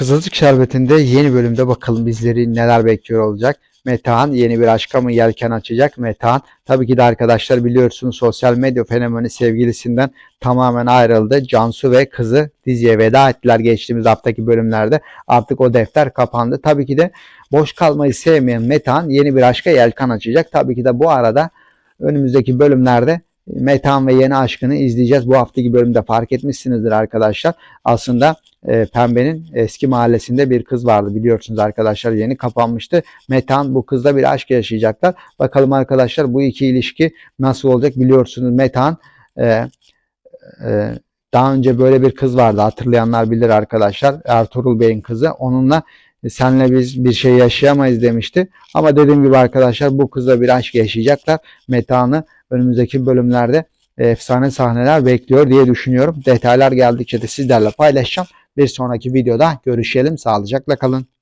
Kızılcık Şerbeti'nde yeni bölümde bakalım bizleri neler bekliyor olacak. Metehan yeni bir aşka mı yelken açacak? Metehan tabii ki de arkadaşlar biliyorsunuz sosyal medya fenomeni sevgilisinden tamamen ayrıldı. Cansu ve kızı diziye veda ettiler geçtiğimiz haftaki bölümlerde. Artık o defter kapandı. Tabii ki de boş kalmayı sevmeyen Metehan yeni bir aşka yelken açacak. Tabii ki de bu arada önümüzdeki bölümlerde Metehan ve yeni aşkını izleyeceğiz. Bu haftaki bölümde fark etmişsinizdir arkadaşlar. Aslında e, Pembe'nin eski mahallesinde bir kız vardı biliyorsunuz arkadaşlar yeni kapanmıştı. Metehan bu kızla bir aşk yaşayacaklar. Bakalım arkadaşlar bu iki ilişki nasıl olacak biliyorsunuz Metehan e, e, daha önce böyle bir kız vardı hatırlayanlar bilir arkadaşlar Ertuğrul Bey'in kızı onunla senle biz bir şey yaşayamayız demişti. Ama dediğim gibi arkadaşlar bu kızla bir aşk yaşayacaklar. Metehan'ı önümüzdeki bölümlerde efsane sahneler bekliyor diye düşünüyorum. Detaylar geldikçe de sizlerle paylaşacağım. Bir sonraki videoda görüşelim. Sağlıcakla kalın.